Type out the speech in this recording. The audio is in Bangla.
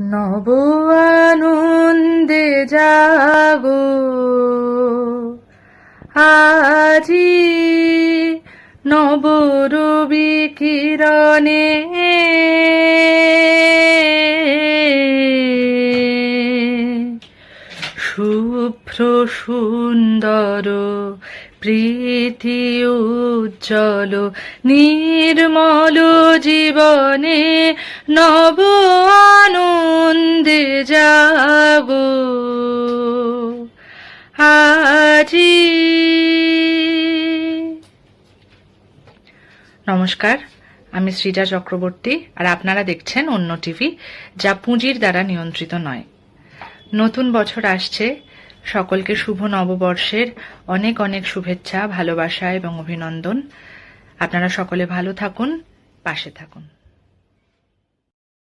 নব আনন্দে জাগো আজি নব রবি কিরণে শুভ্র সুন্দর প্রীতি উজ্জ্বল নির্মল জীবনে নব আনন্দে যাগো আজি নমস্কার, আমি শ্রীজা চক্রবর্তী আর আপনারা দেখছেন অন্য টিভি, যা পুঁজির দ্বারা নিয়ন্ত্রিত নয়। নতুন বছর আসছে, সকলকে শুভ নববর্ষের অনেক অনেক শুভেচ্ছা, ভালোবাসা এবং অভিনন্দন। আপনারা সকলে ভালো থাকুন, পাশে থাকুন।